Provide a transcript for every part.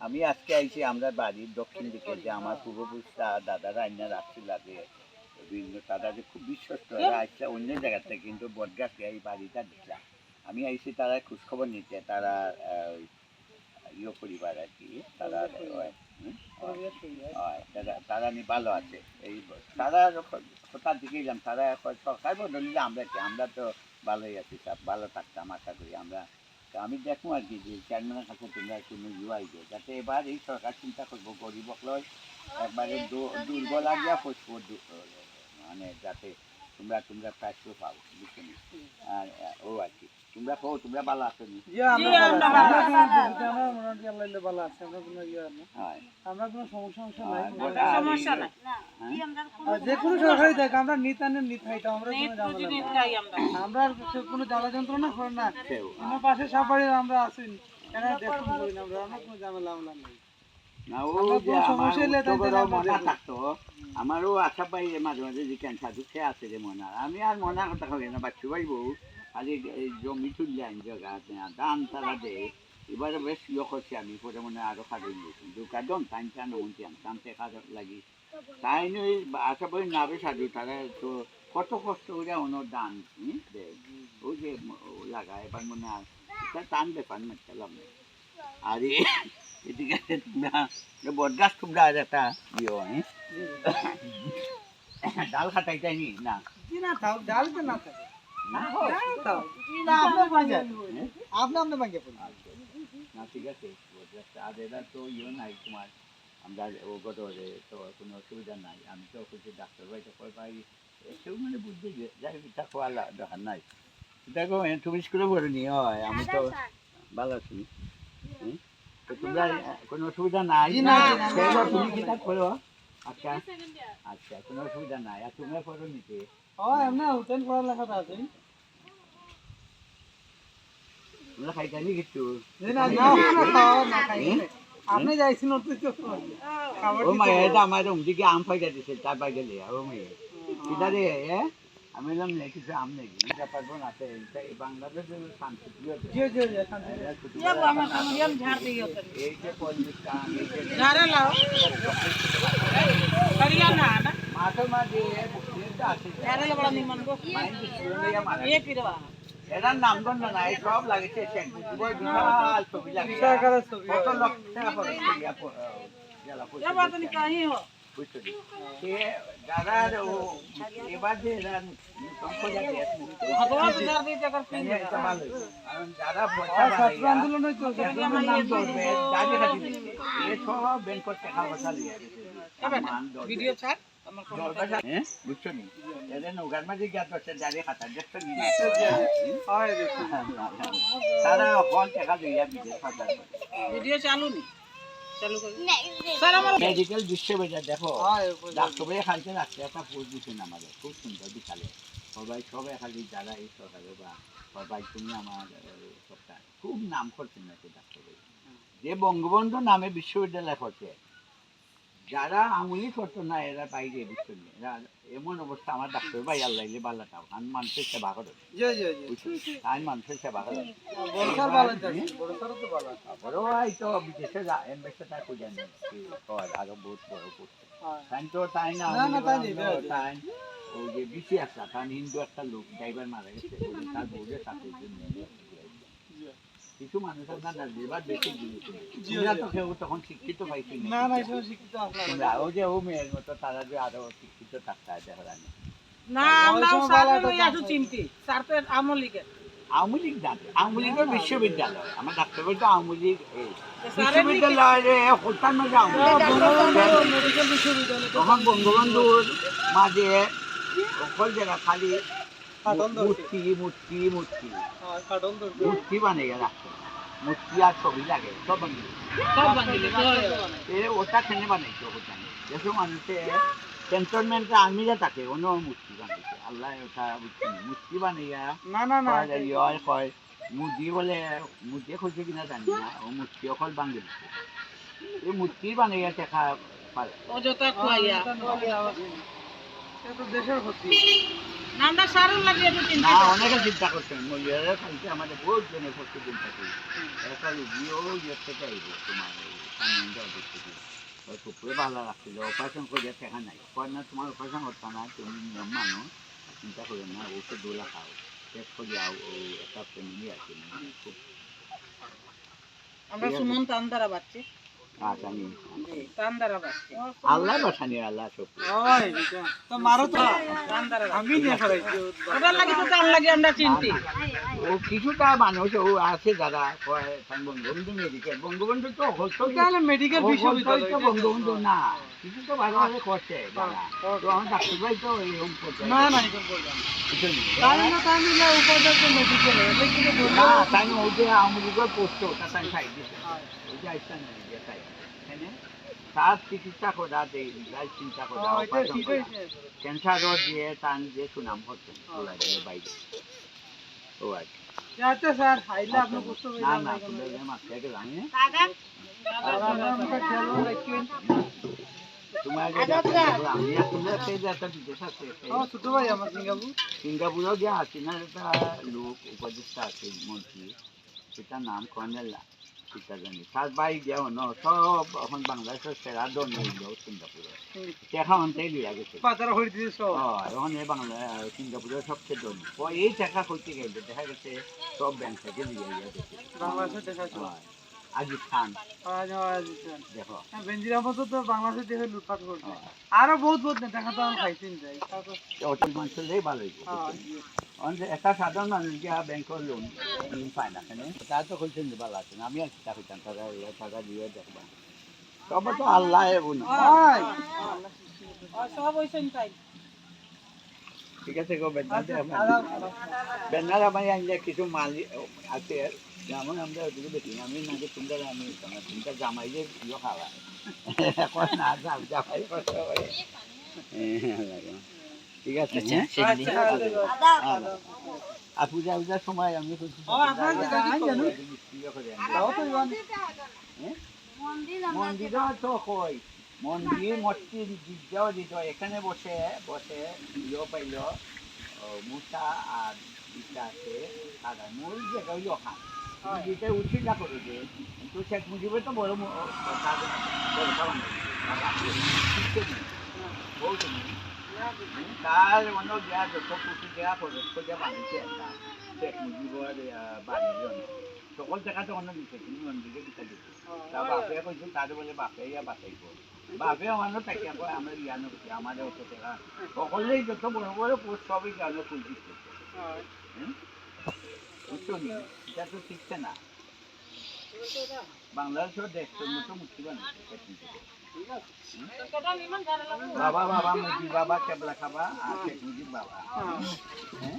আমি আজকে আইছি আমরা বাড়ির দক্ষিণ দিকে যে আমার পূর্বপুরুষরা দাদারা আইনা রাখছিল আগে বিভিন্ন তারা যে খুব বিশ্বস্ত এরা আসছে অন্য জায়গা থেকে কিন্তু বটগাছকে এই বাড়িটা দিছিলাম। আমি আইছি তারা খোঁজখবর নিতে তারা ইয়ে পরিবার আর কি তারা হয়, তারা- তারা নি ভালো আছে। এই তারা কোথার দিকে গেলাম তারা সরকার বদলিলে আমরা কি আমরা তো ভালোই আছি সব ভালো থাকতাম আশা করি আমরা আমি দেখব আর কি, যে চেয়ারম্যানের কাছে তোমরা কোনো ইউ আইবে যাতে এবার এই সরকার চিন্তা করব গরিব একবারে দুর্বল আর যা মানে যাতে তোমরা তোমরা পাও আর ও আর কি। তোমরা কো তোমরা ভালো আছো নি আমরা ভালো আমরা আছি। কোনো ইয়ে কোনো সমস্যা সমস্যা নাই? যে কোনো সরকারি দেখ আমরা নিত আনে নিত খাইতাম আমরা। কোনো আমরা কোনো জ্বালা যন্ত্রণা করে না। আমার পাশে সাপাড়ি আমরা আছি। এরা দেখুন আমরা? আমরা কোনো ঝামেলা আমলা নাই। আমারও আশা পাই যে মাঝে মাঝে যে ক্যান্সার সে আছে যে মনার আমি আর মনার কথা কই না বাচ্চু ভাই বউ খালি এই জমি তুললে আইন জায়গা দান তারা দে। এবারে বেশ ইয়ে করছি আমি পরে মনে আরও খাদে দিয়েছি দোকান টাইম টান মন্ত্রী আমি টানতে খাদে লাগি। তাই নই আশা পাই নাবে সাধু তারা তো কত কষ্ট করে অন্য দান দেয় ওই যে লাগায় এবার মনে হয় টান ব্যাপার না খেলাম। আর এদিকে তোমরা একটা ইয়ে ডাল নি না। কি না থাক ডাল তো না থাকে না হোক। ডাল না আপনি ভাঙে? আপনি আপনি ভাঙে না ঠিক আছে। এটা তো ইয়ে নাই তোমার। আমরা ও গত তো কোনো অসুবিধা নাই। আমি তো কিছু ডাক্তার বাড়িতে কয় পাই। সেও মানে বুঝতে যাই নাই। দেখো তুমি স্কুলে পড়ো নি হয় আমি তো ভালো আছি? তো তোমরা কোনো অসুবিধা নাই। না, করো? আচ্ছা। আচ্ছা কোনো অসুবিধা নাই। আর তোমরা পড়ো নিতে ও এমনি হোটেল পড়ালেখাটা আছে। তোমরা খাইতে নি কিছু না না না খাই আপনি যাইছেন তো তো। ও। মা এটা আম ফাইটা দিছে তার বাইরে গেলে ও মেয়ে কিটা রে এ? আমি বললাম না কিছু আম নেই এটা পারব না তো এইটা এই বাংলাদেশের শান্তি প্রিয় দেশ। জি জি জি শান্তি। এরা শুধু যাব আমার কামড়িয়াম ঝাড় দিয়ে ওঠেন এই যে পরিবেশটা, এই যে ঝাড়ে লাও করিয়া না না মাঠে মাঝে মুক্তিটা আছে ঝাড়ে বড় নিমন গো মাইন্ড স্কুলে মারা এ পিরবা এটার নামগন্ধ নাই সব লাগেছে চেক বই বিশাল ছবি লাগে বিশাল আকারের ছবি। কত লক্ষ টাকা খরচ করি আপ- গেলা পয়সা যাব তুমি কাহি হো বুঝছ সে যারা ও এবার যে এরা সম্পর্কে ভগবান ঝাড় দিয়ে টাকার পিন এটা ভালো হয়েছে। কারণ যারা পয়সা আর ছাত্র বাড়াইয়া, আন্দোলন হইতো একজনের নাম ধরবে, যাকে খাটি দিচ্ছে। এ সব ব্যাংকত টাকা পয়সা লিয়ে। ভিডিও ছাড় হ্যাঁ? বুঝছ নি? নৌকার মাঝে গিয়া দশটা জারি খাতা, দেখছ নি? তারা অকল টাকা লইয়া বিদেশ ভিডিও চালু নি চালু করি স্যার আমার মেডিকেল বিশ্ববিদ্যালয় দেখো ডাক্তার ডাক্তারে খাইতে রাখছে একটা পোস্ট দিচ্ছেন আমাদের। খুব সুন্দর বিকালে সবাই সবাই খালি যারা এই সরকারে বা সবাই তুমি আমার সরকার খুব নাম করছেন নাকি ডাক্তারে যে বঙ্গবন্ধু নামে বিশ্ববিদ্যালয় করছে যারা আমলি করতো না এরা বাইরে এরা এমন অবস্থা আমার ডাক্তার ভাই আল্লাহ বাল্লাটাও আমি মানুষের সেবা করে। আমি মানুষের সেবা করে। বড় তো বিদেশে এম্বাসেডার খুঁজে নেন আরও বহুত বড় করছে। তাই তো তাই না তাই তাই। তাই। ওই যে বিসি একটা তার হিন্দু একটা লোক ড্রাইভার মারা গেছে। তার বউদের সাথে। কিছু মানুষ আপনার না এবার বেশি দিয়েছে তো কেউ তখন শিক্ষিত পাইছি না না শিক্ষিত আপনার ও যে ও মেয়ের মতো তারা যে আরও শিক্ষিত থাকতে দেখা না। আমরাও স্যার আসু চিনতি। স্যার তো আমলিকে আওয়ামী লীগ জানে আওয়ামী লীগের বিশ্ববিদ্যালয়। আমার ডাক্তার বলতো আওয়ামী লীগ হত্যার মাঝে বঙ্গবন্ধুর মাঝে অকল খালি মূর্তি মূর্তি মূর্তি হ্যাঁ, মূর্তি বানিয়ে রাখছে। মূর্তি আর ছবি লাগে সব বানিয়ে। এ ওটা কেনে বানাইছে ওটা? যেসব মানুষে ক্যান্টনমেন্টে আর্মিরা থাকে অন্য মূর্তি বানাইছে। আল্লাহ ওটা বুঝছি মূর্তি বানাইয়া না না না। কয় যে কয় মুদি বলে মুদি খুঁজছে কিনা জানি না ও মূর্তি অকল বাঙ্গি দিচ্ছে এই মূর্তি বানাইয়া দেখা পারে। অযথা খুয়াইয়া। তো দেশের ক্ষতি। নামটা সারুন লাগে একটু না চিন্তা অনেকে চিন্তা করছেন মহিলারা কালকে আমাদের বহুত জনের করতে চিন্তা করি। একটা রুগীও ইয়ের থেকে আইব তোমার সামনে অধিক থেকে ওই কুকুরে ভালো রাখছিল অপারেশন করে দেখা নাই। না তোমার অপারেশন করতাম না তুমি নিয়ম মানো চিন্তা করে না ওষুধ দোলা খাও। করে যাও ও একটা ফ্যামিলি আছে মানে খুব আমরা সুমন তান্দারা বাচ্চি। আল্লাহ বাসানি ও কিছুটা মানুষ ও আছে যারা বঙ্গবন্ধু মেডিকেল। বঙ্গবন্ধু তো হতো তাহলে মেডিকেল ও বিশ্ববিদ্যালয়। বলতো বঙ্গবন্ধু না। কিছু তো ভালোভাবে করছে তো আমার ডাক্তার ভাই তো এরকম করছে। না না এখন বললাম কিছু নেই। তাই না উপাচার্য মেডিকেল এটা কিন্তু না তাই না ওই যে আওয়ামী পোস্ট ওটা তাই সাইড দিছে। ওই যে আইসা নেই যে তাই তাই না? তার চিকিৎসা করা দেই যাই চিন্তা করা হয়েছে ক্যান্সারও দিয়ে তার যে সুনাম করছেন বাইরে ও। আচ্ছা স্যার হাইলে আপনি না না তুমি মাত্র গেলাম আর আপনারা তোমার আমি তুমি একটা যে বিদেশ আছে একটা ছোট ভাই আমার সিঙ্গাপুর সিঙ্গাপুরেও যে আছে না একটা লোক উপদেষ্টা আছে মন্ত্রী সেটার নাম কর্নেলা সেটা জানি। তার বাইক দেও ন সব এখন বাংলাদেশের সেরা দল নিল সিঙ্গাপুরে। দেখা অন্তেই লিয়া গেছে। এখন এই বাংলা সিঙ্গাপুরের সবচেয়ে ও এই টাকা করতে গেলে দেখা গেছে সব ব্যাংক থেকে লিয়ে গেছে। বাংলাদেশে দেখাচ্ছে আজিজ খান। দেখো। আহমদ তো লুটপাট করছে। হ্যাঁ। আরও বহুত বহুত নেতা তো আমি খাইছেন যাই। তারপর অটল মানুষের ভালোই হ্যাঁ, অন্য একটা সাধারণ মানুষ গিয়া ব্যাংকের লোন পায় না কেন? তা তো কইছেন যে ভালো আছেন আমি আর চিন্তা করতাম টাকা টাকা দিয়ে দেখবা। তবে তো আল্লাহ এবুন ভাই সব হইছেন তাই। ঠিক আছে গো আচ্ছা, আলাপ। আমার কিছু মাল আছে যেমন আমরা ওদিকে দেখি আমি নাকি তোমরা আমি তোমরা জামাই যে প্রিয় খাওয়া এখন না জামাই ঠিক আছে হ্যাঁ? আচ্ছা, আর পূজা পূজার সময় আমি। মন্দিরও তো কই। মন্দির মসজিদ গির্জাও দিত। এখানে বসে বসে ইয়ে পাইল মুসা আর আছে আর মূল জায়গা ওই ওখান করে তার বড় কারণ নেই। তার আছে। শিখতে নেই। বহুত নেই। তার অন্য দেয়া যত পুঁথি দেয়া প্রদত্ত দেওয়া বানিয়েছে একটা শেখ মুজিবের জন্য সকল জায়গাতে অন্য দিচ্ছে কিন্তু মন্দিরে দিতে দিচ্ছে তা বাপে কইছিল তারে বলে বাপে ইয়া বাঁচাইব বাপে আমারও থাকিয়া কয় আমরা জ্ঞান করছি আমাদের অত টাকা সকলেই যত বড় বড় সবই জ্ঞান পুঁজি করছে বুঝছ নি? এটা তো শিখছে না। বাংলাদেশের দেশের মতো মুক্তি বানিয়েছে কেটা নিমান জানা লাগবে বাবা বাবা মুজি বাবা কেবলা খাবা আর শেখ বাবা। হ্যাঁ?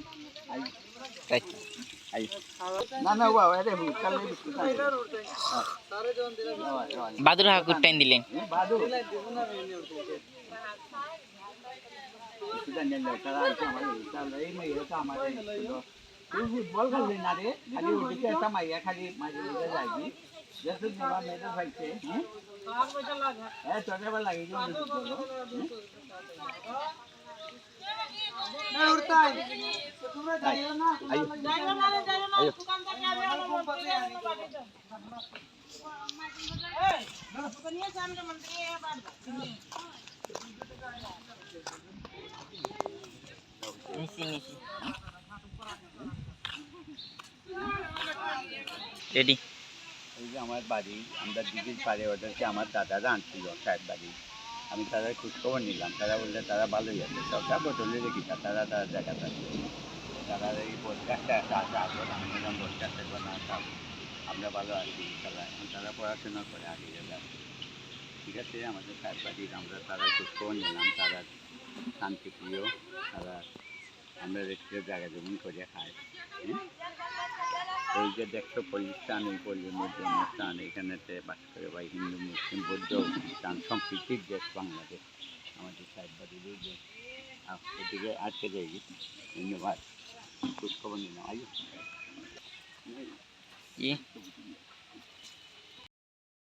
বাদুর হাকুর টাইম দিলেন। বাদু দিলাই দিব না আমি এনে উঠেছি। কিছুটা নিয়ে যাও তারা আছে আমার ফুটবল খেললি না রে খালি ওদিকে একটা মাইয়া খালি মাঝে মাঝে যাইবি যেহেতু নেওয়া মেয়েদের ভাইছে হ্যাঁ তোর এবার লাগিয়ে দিও এই উঠতাই। তোমরা যাইও না, আই যাইও না রে যাইও না দোকান থেকে আবে আলো মন্ত্রী আলো বাড়িতে এই তো নিয়ে সামনে মন্ত্রী এ বাড়ি নিচি নিচি রেডি। এই যে আমার বাড়ি, আমরা দিদির পারে ওদেরকে আমার দাদারা আনছিল, সাহেব বাড়ি। আমি তাদের খোঁজখবর নিলাম, তারা বললে তারা ভালোই আছে সবটা বদলে রেখি তারা তারা জায়গাটা আছে তারা এই একটা আছে আসলে আমি বললাম পডকাস্টে না থাক আমরা ভালো আছি, তারা এখন তারা পড়াশোনা করে আগে যাবে। ঠিক আছে, আমাদের সাহেব বাড়ির আমরা তারা খোঁজখবর নিলাম, তারা শান্তিপ্রিয়, তারা আমরা রেখে জায়গা জমি করে খাই হ্যাঁ? এই যে দেখছ পল্লিস্তান এই পল্লীর মধ্যে অনুষ্ঠান, এখানেতে বাস করে বা হিন্দু, মুসলিম, বৌদ্ধ, খ্রিস্টান সম্প্রীতির দেশ বাংলাদেশ। আমাদের সাহেব বাড়ির এই দেশ এদিকে আজকে যাই ধন্যবাদ। খোঁজ খবর নিলাম আজ